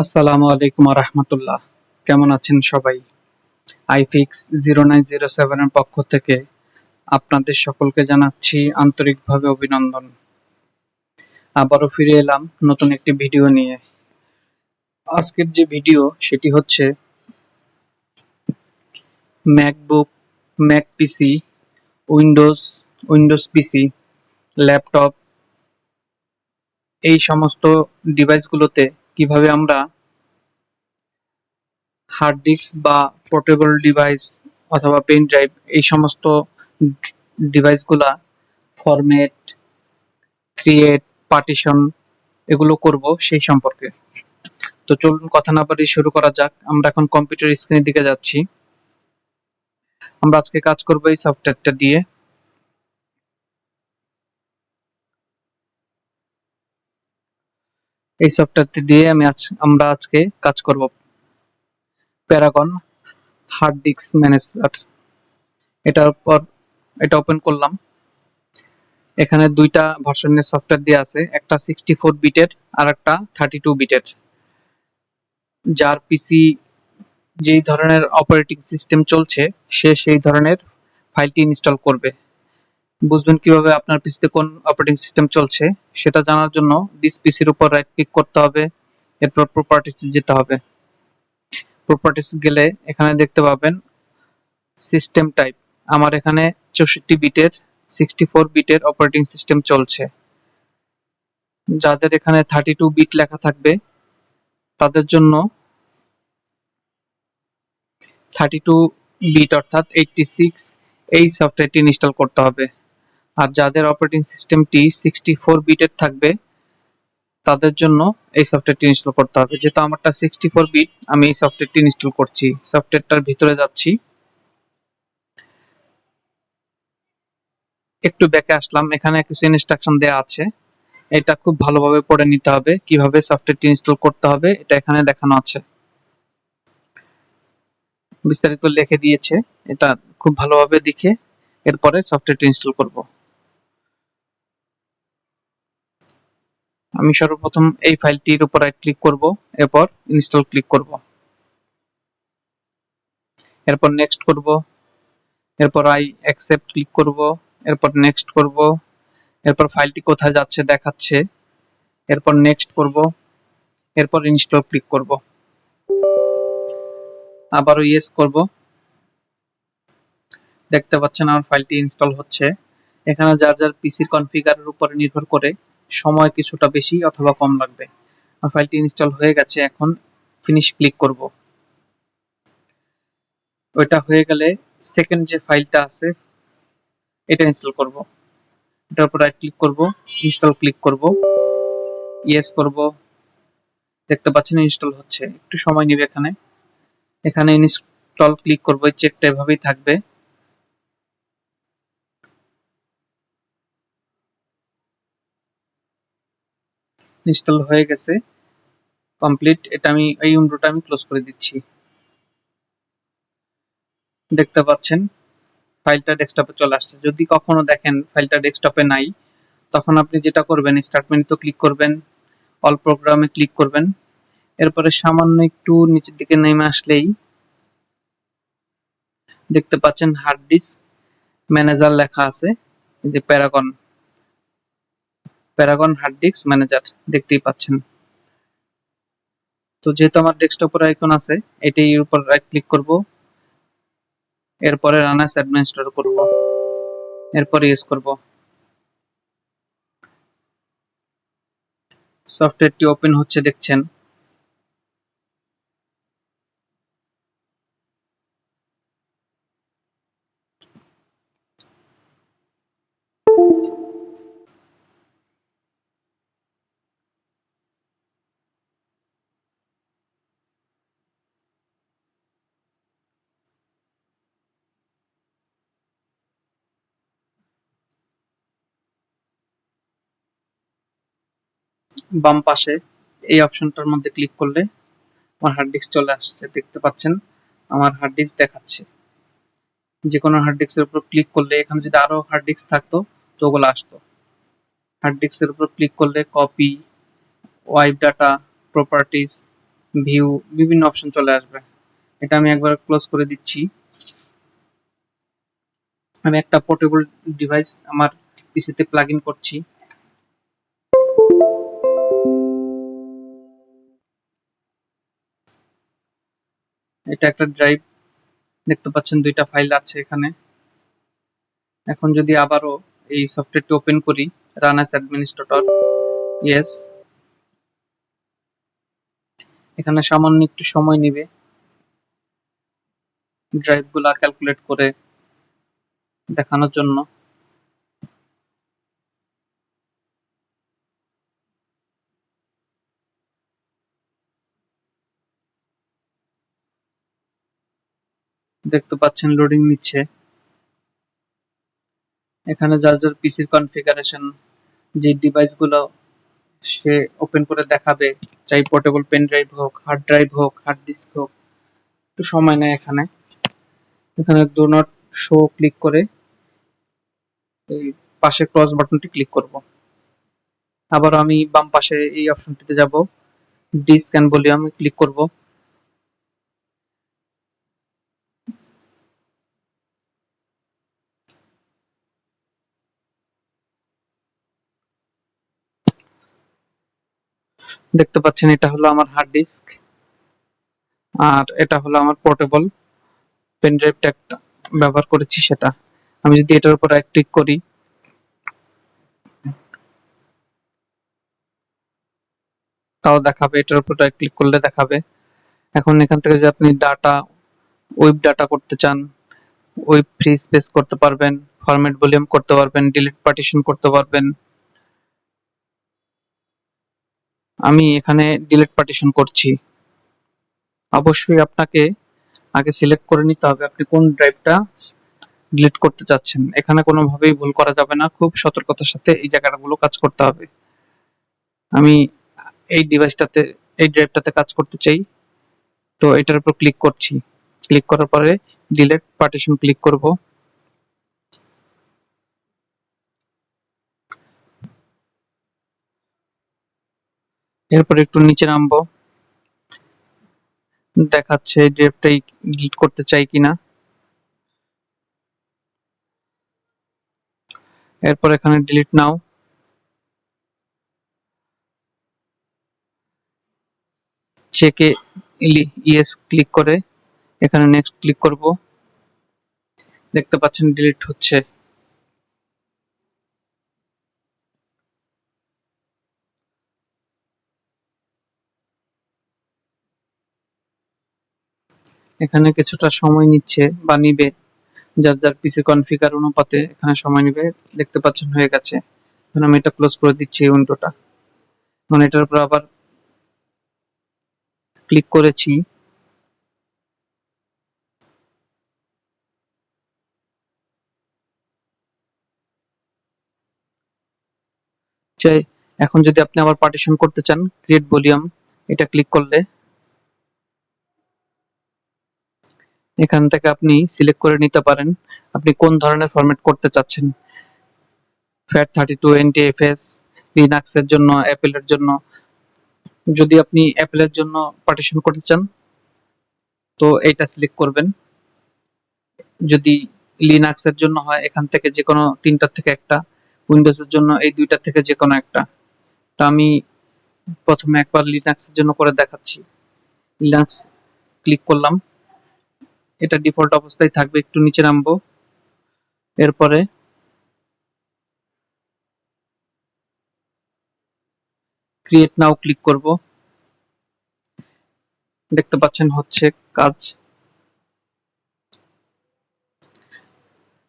আসসালামু আলাইকুম রহমতুল্লাহ কেমন আছেন সবাই? আইফিক্স জিরো নাইন জিরো সেভেনের পক্ষ থেকে আপনাদের সকলকে জানাচ্ছি আন্তরিকভাবে অভিনন্দন। আবারও ফিরে এলাম নতুন একটি ভিডিও নিয়ে। আজকের যে ভিডিও, সেটি হচ্ছে MacBook, Mac PC, Windows Windows PC, laptop, এই সমস্ত ডিভাইসগুলোতে কীভাবে আমরা হার্ড ডিস্ক বা পোর্টেবল ডিভাইস অথবা পেন ড্রাইভ এই সমস্ত ডিভাইসগুলা ফরম্যাট ক্রিয়েট পার্টিশন এগুলো করব সেই সম্পর্কে। তো চলুন কথা না বাড়িয়ে শুরু করা যাক। আমরা এখন কম্পিউটার স্ক্রিনের দিকে যাচ্ছি। আমরা আজকে কাজ করব এই সফটওয়্যারটা দিয়ে। এই সফটওয়্যারটি দিয়ে আমি আজ, আমরা আজকে কাজ করব প্যারাগন হার্ড ডিস্ক ম্যানেজার এটার পর এটা ওপেন করলাম। এখানে দুইটা ভার্সনের সফটওয়্যার দেওয়া আছে। একটা সিক্সটি ফোর বিটের আর একটা থার্টি টু বিটের যার পিসি যেই ধরনের অপারেটিং সিস্টেম চলছে, সে সেই ধরনের ফাইলটি ইনস্টল করবে। বুঝবেন কীভাবে আপনার পিসিতে কোন অপারেটিং সিস্টেম চলছে, সেটা জানার জন্য দিস পিসির উপর রাইট ক্লিক করতে হবে, এরপর প্রপার্টিস যেতে হবে। প্রপার্টিস গেলে এখানে দেখতে পাবেন সিস্টেম টাইপ আমার এখানে চৌষট্টি বিটের সিক্সটি ফোর বিটের অপারেটিং সিস্টেম চলছে। যাদের এখানে থার্টি টু বিট লেখা থাকবে, তাদের জন্য থার্টি টু বিট অর্থাৎ এইটটি সিক্স এই সফটওয়্যারটি ইনস্টল করতে হবে। আর যাদের অপারেটিং সিস্টেমটি সিক্সটি ফোর বিটের থাকবে, তাদের জন্য এই সফটওয়্যারটি ইনস্টল করতে হবে। যেহেতু আমারটা সিক্সটি ফোর বিট আমি এই সফটওয়্যারটি ইনস্টল করছি। সফটওয়্যারটার ভিতরে যাচ্ছি। একটু ব্যাকে আসলাম। এখানে কিছু ইনস্ট্রাকশন দেওয়া আছে। এটা খুব ভালোভাবে পড়ে নিতে হবে। কীভাবে সফটওয়্যারটি ইনস্টল করতে হবে, এটা এখানে দেখানো আছে। বিস্তারিত লিখে দিয়েছে। এটা খুব ভালোভাবে দেখে এরপরে সফটওয়্যারটি ইনস্টল করব। আমি সর্বপ্রথম এই ফাইলটির উপর রাইট ক্লিক করব, এরপর ইনস্টল ক্লিক করব। এরপর নেক্সট করব, এরপর আই অ্যাকসেপ্ট ক্লিক করব, এরপর নেক্সট করব, এরপর ফাইলটি কোথায় যাচ্ছে দেখাচ্ছে, এরপর নেক্সট করব, এরপর ইনস্টল ক্লিক করব। আবারও ইয়েস করব। দেখতে পাচ্ছেন আমার ফাইলটি ইনস্টল হচ্ছে। এখানে যার যার পিসির কনফিগারের উপরে নির্ভর করে সময় কিছুটা বেশি অথবা কম লাগবে। ফাইলটি ইনস্টল হয়ে গেছে, এখন ফিনিশ ক্লিক করব। ওইটা হয়ে গেলে সেকেন্ড যে ফাইলটা আছে, এটা ইনস্টল করব। এটার উপর রাইট ক্লিক করব ইনস্টল ক্লিক করব ইয়েস করব। দেখতে পাচ্ছেন ইনস্টল হচ্ছে, একটু সময় নেবে এখানে। এখানে ইনস্টল ক্লিক করব চেকটা এভাবেই থাকবে। ইনস্টল হয়ে গেছে। কমপ্লিট এটা আমি, এই উইন্ডোটা আমি ক্লোজ করে দিচ্ছি। দেখতে পাচ্ছেন, ফাইলটা ডেস্কটপে চলে আসছে। যদি কখনো দেখেন ফাইলটা ডেস্কটপে নাই, তখন আপনি যেটা করবেন স্টার্ট মেনুতে ক্লিক করবেন অল প্রোগ্রামে ক্লিক করবেন। এরপরে সামান্য একটু নিচের দিকে নেমে আসলেই দেখতে পাচ্ছেন হার্ড ডিস্ক ম্যানেজার লেখা আছে যে Paragon Paragon hard disk manager দেখতেই পাচ্ছেন। তো যেহেতু আমার ডেস্কটপের আইকন আছে, এটির উপর রাইট ক্লিক করব। এরপরে রান অ্যাজ অ্যাডমিনিস্ট্রেটর করব। এরপর ইউজ করব। সফটওয়্যারটি ওপেন হচ্ছে, দেখছেন। বাম পাশে এই অপশনটার মধ্যে ক্লিক করলে আমার হার্ড ডিস্ক চলে আসছে, দেখতে পাচ্ছেন? আমার হার্ড ডিস্ক দেখাচ্ছে। যে কোনো হার্ড ডিস্কের উপর ক্লিক করলে, এখানে যদি আরও হার্ড ডিস্ক থাকতো, তো ওগুলো আসতো। হার্ড ডিস্কের উপর ক্লিক করলে copy wipe data properties view বিভিন্ন অপশন চলে আসবে। এটা আমি একবার ক্লোজ করে দিচ্ছি। আমি একটা পোর্টেবল ডিভাইস আমার পিসিতে প্লাগ ইন করছি। এটা একটা ড্রাইভ দেখতে পাচ্ছেন, দুইটা ফাইল আছে এখানে। এখন যদি আবারও এই সফটওয়্যারটি ওপেন করি রান অ্যাজ অ্যাডমিনিস্ট্রেটর ইয়েস এখানে সামান্য একটু সময় নেবে। ড্রাইভগুলা ক্যালকুলেট করে দেখানোর জন্য। দেখতে পাচ্ছেন লোডিং নিচ্ছে। এখানে যার যার পিসির কনফিগারেশন যে ডিভাইসগুলো সে ওপেন করে দেখাবে, চাই পোর্টেবল পেন ড্রাইভ হোক হার্ড ড্রাইভ হোক হার্ড ডিস্ক হোক, একটু সময় নেয় এখানে। এখানে ডো নট শো ক্লিক করে এই পাশে ক্রস বাটনটি ক্লিক করব। আবার আমি বাম পাশে এই অপশনটিতে যাব। ডিস্ক অ্যান্ড ভলিউম ক্লিক করব। দেখতে পাচ্ছেন, এটা হলো আমার হার্ড ডিস্ক আর এটা হলো আমার পোর্টেবল পেন ড্রাইভটা একটা ব্যবহার করেছি সেটা। আমি যদি এটার উপর রাইট ক্লিক করি, তাও দেখাবে, এটার উপর রাইট ক্লিক করলে দেখাবে। এখন এখান থেকে যে আপনি ডাটা ওয়েব ডাটা করতে চান ওয়েব ফ্রি স্পেস করতে পারবেন ফরম্যাট ভলিউম করতে পারবেন ডিলিট পার্টিশন করতে পারবেন আমি এখানে ডিলেট পার্টিশন করছি। অবশ্যই আপনাকে আগে সিলেক্ট করে নিতে হবে আপনি কোন ড্রাইভটা ডিলিট করতে চাচ্ছেন। এখানে কোনোভাবেই ভুল করা যাবে না, খুব সতর্কতার সাথে এই জায়গাগুলো কাজ করতে হবে। আমি এই ডিভাইসটাতে এই ড্রাইভটাতে কাজ করতে চাই, তো এটার উপর ক্লিক করছি। ক্লিক করার পরে ডিলেট পার্টিশন ক্লিক করব। এরপর একটু নিচে নামবো। দেখাচ্ছে ড্রাইভটাই ডিলিট করতে চাই কিনা। এরপর এখানে ডিলিট নাও। চেকে ইয়েস ক্লিক করে এখানে নেক্সট ক্লিক করব। দেখতে পাচ্ছেন ডিলিট হচ্ছে। এখানে কিছুটা সময় নিচ্ছে বা নিবে। যার যার পিসি কনফিগার অনুপাতে এখানে সময় নিবে। দেখতে পাচ্ছেন, হয়ে গেছে। এখন আমি এটা ক্লোজ করে দিচ্ছি এই উইন্ডোটা এখন এটার উপর আবার ক্লিক করেছি। এখন যদি আপনি আবার পার্টিশন করতে চান ক্রিয়েট ভলিউম এটা ক্লিক করলে এখান থেকে আপনি সিলেক্ট করে নিতে পারেন। আপনি কোন ধরনের ফরম্যাট করতে চাচ্ছেন? FAT thirty two N T FS লিনাক্সের জন্য অ্যাপেলের জন্য। যদি আপনি অ্যাপেলের জন্য পার্টিশন করতে চান, তো এইটা সিলেক্ট করবেন। যদি লিনাক্সের জন্য হয়, এখান থেকে যে কোনো তিনটার থেকে একটা। উইন্ডোজের জন্য এই দুইটার থেকে যে কোনো একটা। তো আমি প্রথমে একবার লিনাক্সের জন্য করে দেখাচ্ছি। লিনাক্স ক্লিক করলাম। এটা ডিফল্ট অবস্থায় থাকবে, একটু নিচে নামবো। এরপরে ক্রিয়েট নাও ক্লিক করব। দেখতে পাচ্ছেন হচ্ছে কাজ।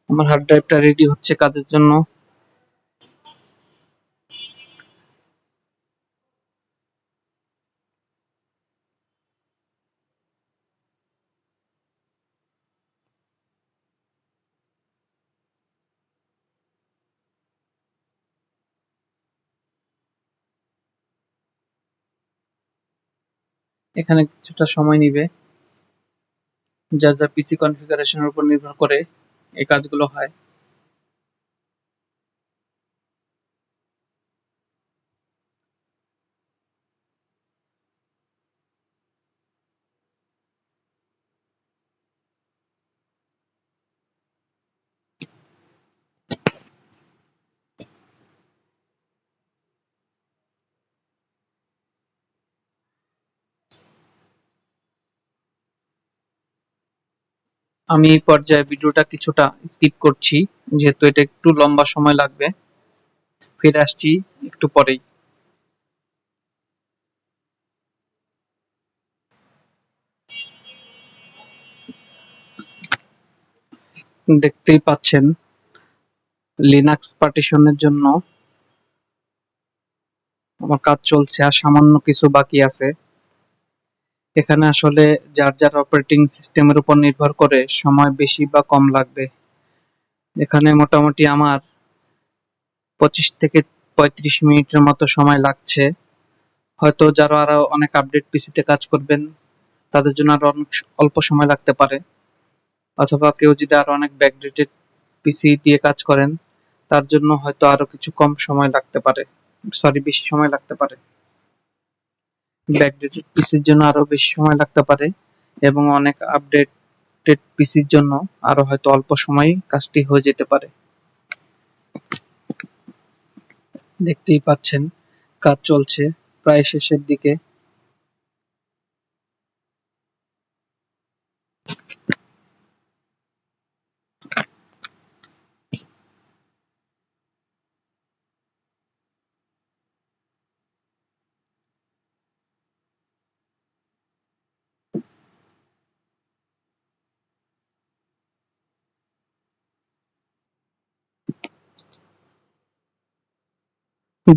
আমার হার্ড ড্রাইভটা রেডি হচ্ছে কাজের জন্য। এখানে কিছুটা সময় নিবে। যা যা পিসি কনফিগারেশনের উপর নির্ভর করে এই কাজগুলো হয়। আমি এই পর্যায়ে ভিডিওটা কিছুটা স্কিপ করছি, যেহেতু এটা একটু লম্বা সময় লাগবে। ফিরে আসছি একটু পরেই। দেখতেই পাচ্ছেন লিনাক্স পার্টিশনের জন্য আমার কাজ চলছে আর সামান্য কিছু বাকি আছে। এখানে আসলে যার যার অপারেটিং সিস্টেমের উপর নির্ভর করে সময় বেশি বা কম লাগবে। এখানে মোটামুটি আমার পঁচিশ থেকে পঁয়ত্রিশ মিনিটের মতো সময় লাগছে। হয়তো যারা আরও অনেক আপডেট পিসিতে কাজ করবেন, তাদের জন্য আরও অনেক অল্প সময় লাগতে পারে। অথবা কেউ যদি আরও অনেক ব্যাকডেটেড পিসি দিয়ে কাজ করেন, তার জন্য হয়তো আরও কিছু কম সময় লাগতে পারে। সরি বেশি সময় লাগতে পারে। ব্যাকডেটেড পিসির জন্য আরও বেশি সময় লাগতে পারে এবং অনেক আপডেটেড পিসির জন্য আরও হয়তো অল্প সময়ে কাজটি হয়ে যেতে পারে। দেখতেই পাচ্ছেন, কাজ চলছে। প্রায় শেষের দিকে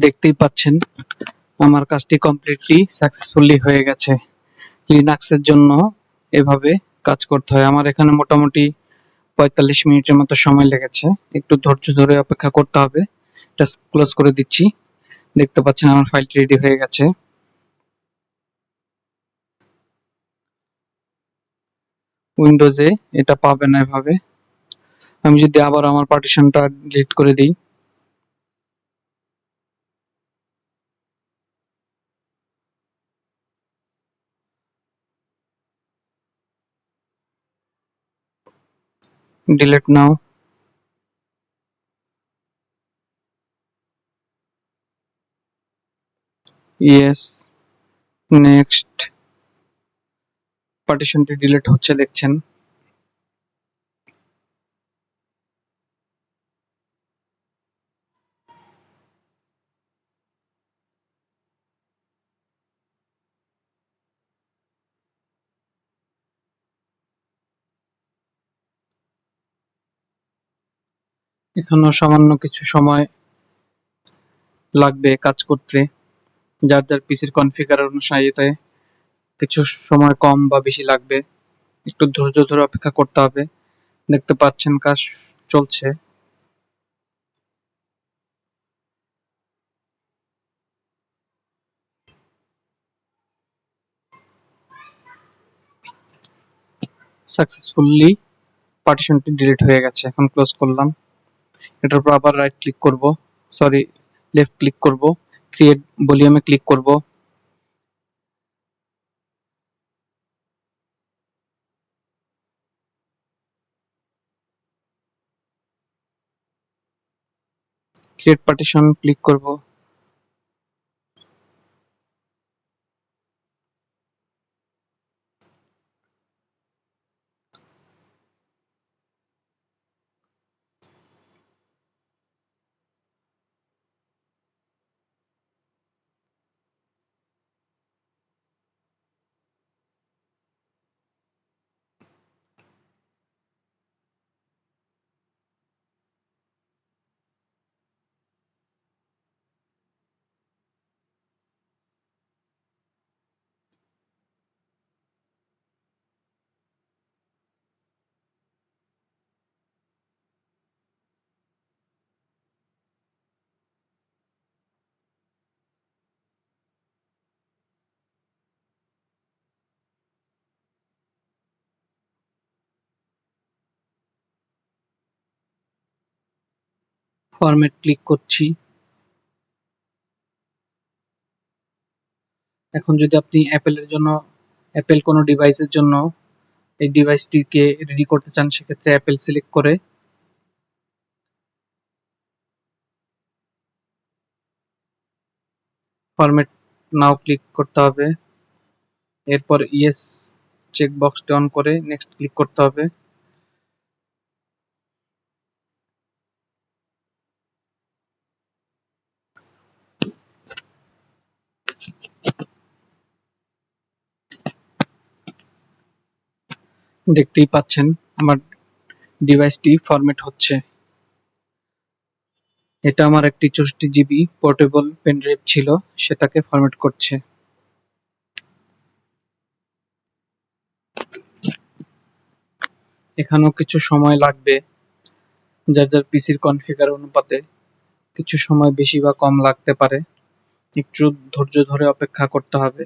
দেখতেই পাচ্ছেন, আমার কাজটি কমপ্লিটলি সাকসেসফুলি হয়ে গেছে। লিনাক্সের জন্য এভাবে কাজ করতে হয়। আমার এখানে মোটামুটি পঁয়তাল্লিশ মিনিটের মতো সময় লেগেছে। একটু ধৈর্য ধরে অপেক্ষা করতে হবে। এটা ক্লোজ করে দিচ্ছি। দেখতে পাচ্ছেন আমার ফাইলটি রেডি হয়ে গেছে। উইন্ডোজে এটা পাবে না এভাবে। আমি যদি আবার আমার পার্টিশনটা ডিলিট করে দিই delete now. Yes. Next. পার্টিশনটি ডিলিট হচ্ছে দেখছেন। এখানেও সামান্য কিছু সময় লাগবে কাজ করতে। যার যার পিসির কনফিগার অনুসারে কিছু সময় কম বা বেশি লাগবে। একটু ধৈর্য ধরে অপেক্ষা করতে হবে। দেখতে পাচ্ছেন কাজ চলছে। সাকসেসফুলি পার্টিশনটি ডিলিট হয়ে গেছে। এখন ক্লোজ করলাম। এটার উপর আবার রাইট ক্লিক করব। সরি লেফট ক্লিক করব। ক্রিয়েট ভলিউমে ক্লিক করব। ক্রিয়েট পার্টিশন ক্লিক করব। ফরম্যাট ক্লিক করছি। এখন যদি আপনি অ্যাপেলের জন্য অ্যাপেল কোনো ডিভাইসের জন্য এই ডিভাইসটিকে রেডি করতে চান, সেক্ষেত্রে অ্যাপেল সিলেক্ট করে। ফরম্যাট নাও ক্লিক করতে হবে। এরপর ইয়েস চেক বক্সটি অন করে নেক্সট ক্লিক করতে হবে। দেখতেই পাচ্ছেন আমার ডিভাইসটি ফরম্যাট হচ্ছে। এটা আমার একটি চৌষট্টি জিবি পোর্টেবল পেনড্রাইভ ছিল, সেটাকে ফরম্যাট করছে। এখানেও কিছু সময় লাগবে, যার যার পিসির কনফিগার অনুপাতে। কিছু সময় বেশি বা কম লাগতে পারে, একটু ধৈর্য ধরে অপেক্ষা করতে হবে।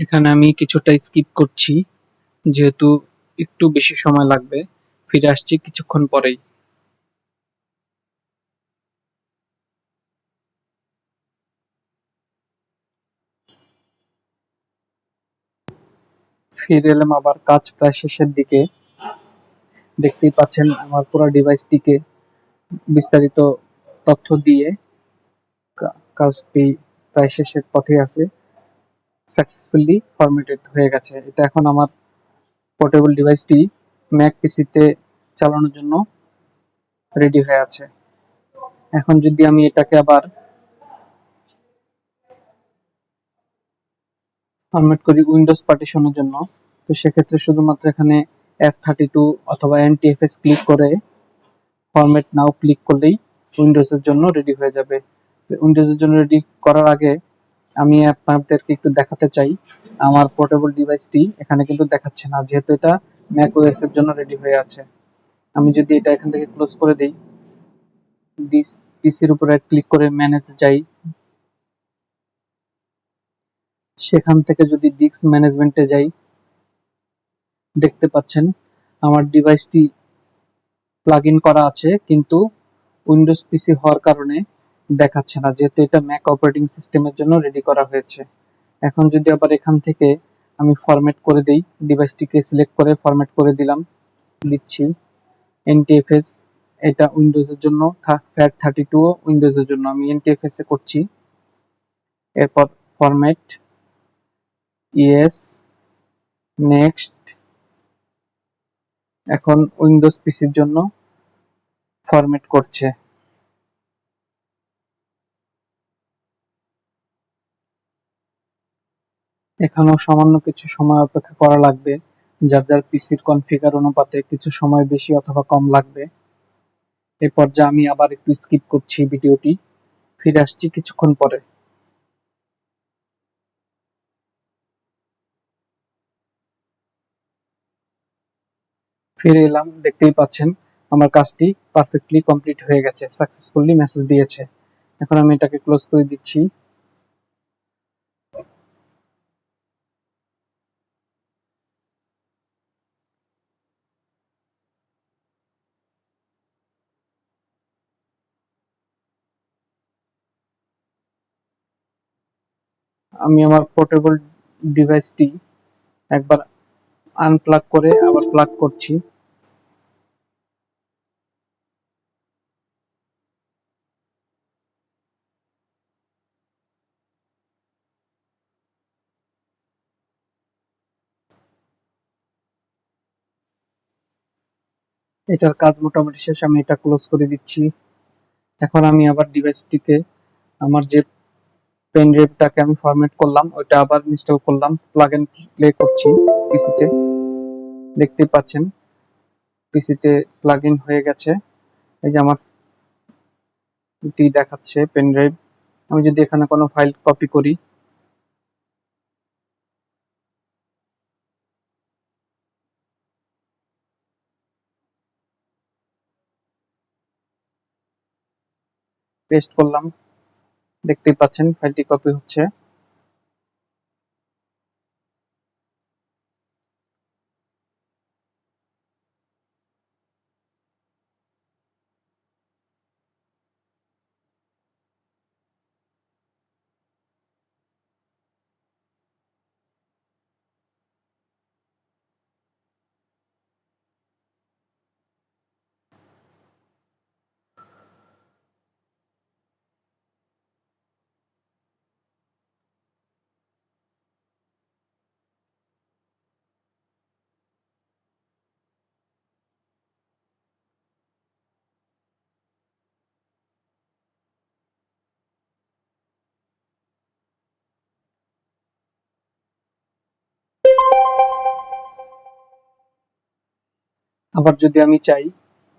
এখানে আমি কিছুটা স্কিপ করছি, যেহেতু একটু বেশি সময় লাগবে। ফিরে আসছি কিছুক্ষণ পরেই। ফিরে এলাম আবার কাজ প্রায় শেষের দিকে। দেখতেই পাচ্ছেন আমার পুরো ডিভাইসটিকে বিস্তারিত তথ্য দিয়ে কাজটি প্রায় শেষের পথে আছে। সাকসেসফুলি ফরম্যাটেড হয়ে গেছে। এটা এখন আমার পোর্টেবল ডিভাইসটি ম্যাক পিসিতে চালানোর জন্য রেডি হয়ে আছে। এখন যদি আমি এটাকে আবার ফরম্যাট করি উইন্ডোজ পার্টিশনের জন্য, তো সেক্ষেত্রে শুধুমাত্র এখানে এফ থার্টি টু অথবা এনটিএফএস ক্লিক করে ফরম্যাট নাও ক্লিক করলেই উইন্ডোজের জন্য রেডি হয়ে যাবে। উইন্ডোজের জন্য রেডি করার আগে আমি আপনাদেরকে একটু দেখাতে চাই। আমার পোর্টেবল ডিভাইসটি এখানে কিন্তু দেখাচ্ছে না, যেহেতু এটা ম্যাক ওএস এর জন্য রেডি হয়ে আছে। আমি যদি এটা এখান থেকে ক্লোজ করে দেই দিস পিসির উপরে ক্লিক করে ম্যানেজ যাই। সেখান থেকে যদি ডিস্ক ম্যানেজমেন্টে যাই, দেখতে পাচ্ছেন, আমার ডিভাইসটি প্লাগ ইন করা আছে, কিন্তু উইন্ডোজ পিসি হওয়ার কারণে দেখাচ্ছে না, যেহেতু এটা ম্যাক অপারেটিং সিস্টেমের জন্য রেডি করা হয়েছে। এখন যদি আবার এখান থেকে আমি ফরম্যাট করে দেই ডিভাইসটিকে সিলেক্ট করে ফরম্যাট করে দিলাম, দিচ্ছি। এনটিএফএস এটা উইন্ডোজের জন্য ফ্যাট থার্টি টু উইন্ডোজের জন্য আমি এনটিএফএস এ করছি। এরপর ফরম্যাট ইয়েস নেক্সট এখন উইন্ডোজ পিসির জন্য ফরম্যাট করছে। এখানেও সামান্য কিছু সময় অপেক্ষা করা লাগবে। যার যার পিসির কনফিগার অনুপাতে কিছু সময় বেশি অথবা কম লাগবে। এই পর্যায়ে আমি আবার একটু স্কিপ করছি ভিডিওটি। ফিরে আসছি কিছুক্ষণ পরে। ফিরে এলাম, দেখতেই পাচ্ছেন আমার কাজটি পারফেক্টলি কমপ্লিট হয়ে গেছে, সাকসেসফুলি মেসেজ দিয়েছে। এখন আমি এটাকে ক্লোজ করে দিচ্ছি। আমি আমার পোর্টেবল ডিভাইসটি একবার আনপ্লাগ করে আবার প্লাগ করছি। এটার কাজ মোটামুটি শেষ আমি এটা ক্লোজ করে দিচ্ছি। এখন আমি আবার ডিভাইসটিকে আমার যে পেন ড্রাইভটাকে আমি ফরম্যাট করলাম, ওইটা আবার ইনস্টল করলাম প্লাগ এন্ড প্লে করছি পিসিতে দেখতেই পাচ্ছেন পিসিতে প্লাগ ইন হয়ে গেছে। এই যে আমার এটি দেখাচ্ছে পেন ড্রাইভ আমি যদি এখানে কোনো ফাইল কপি করি পেস্ট করলাম। দেখতেই পাচ্ছেন ফাইলটি কপি হচ্ছে। আবার যদি আমি চাই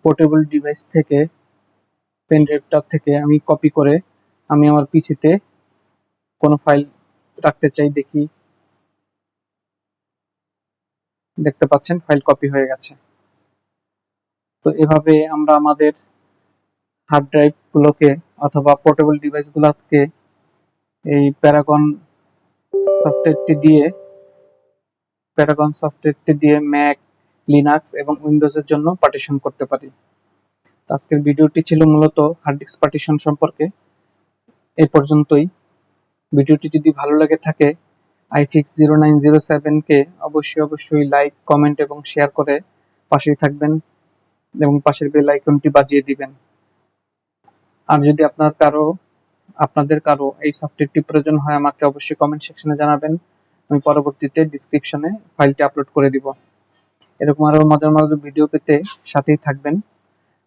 পোর্টেবল ডিভাইস থেকে পেন ড্রাইভটা থেকে আমি কপি করে আমি আমার পিসিতে কোনো ফাইল রাখতে চাই, দেখি, দেখতে পাচ্ছেন ফাইল কপি হয়ে গেছে। তো এভাবে আমরা আমাদের হার্ড ড্রাইভ গুলোকে অথবা পোর্টেবল ডিভাইস গুলোকে এই প্যারাগন সফটওয়্যারটি দিয়ে প্যারাগন সফটওয়্যারটি দিয়ে ম্যাক লিনাক্স এবং উইন্ডোজের জন্য পার্টিশন করতে পারি। তো আজকের ভিডিওটি ছিল মূলত হার্ড ডিস্ক পার্টিশন সম্পর্কে। এই পর্যন্তই। ভিডিওটি যদি ভালো লাগে থাকে আইফিক্স জিরো নাইন জিরো সেভেনকে অবশ্যই অবশ্যই লাইক কমেন্ট এবং শেয়ার করে পাশেই থাকবেন এবং পাশের বেল আইকনটি বাজিয়ে দিবেন। আর যদি আপনার কারও, আপনাদের কারও এই সফটওয়্যারটি প্রয়োজন হয়, আমাকে অবশ্যই কমেন্ট সেকশনে জানাবেন। আমি পরবর্তীতে ডিসক্রিপশনে ফাইলটি আপলোড করে দিব। এরকম আরও মাঝে মাঝে ভিডিও পেতে সাথেই থাকবেন।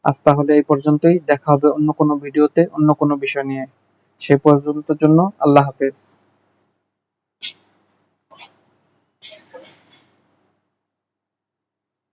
আজ তাহলে এই পর্যন্তই। দেখা হবে অন্য কোনো ভিডিওতে অন্য কোনো বিষয় নিয়ে। সে পর্যন্ত জন্য আল্লাহ হাফেজ।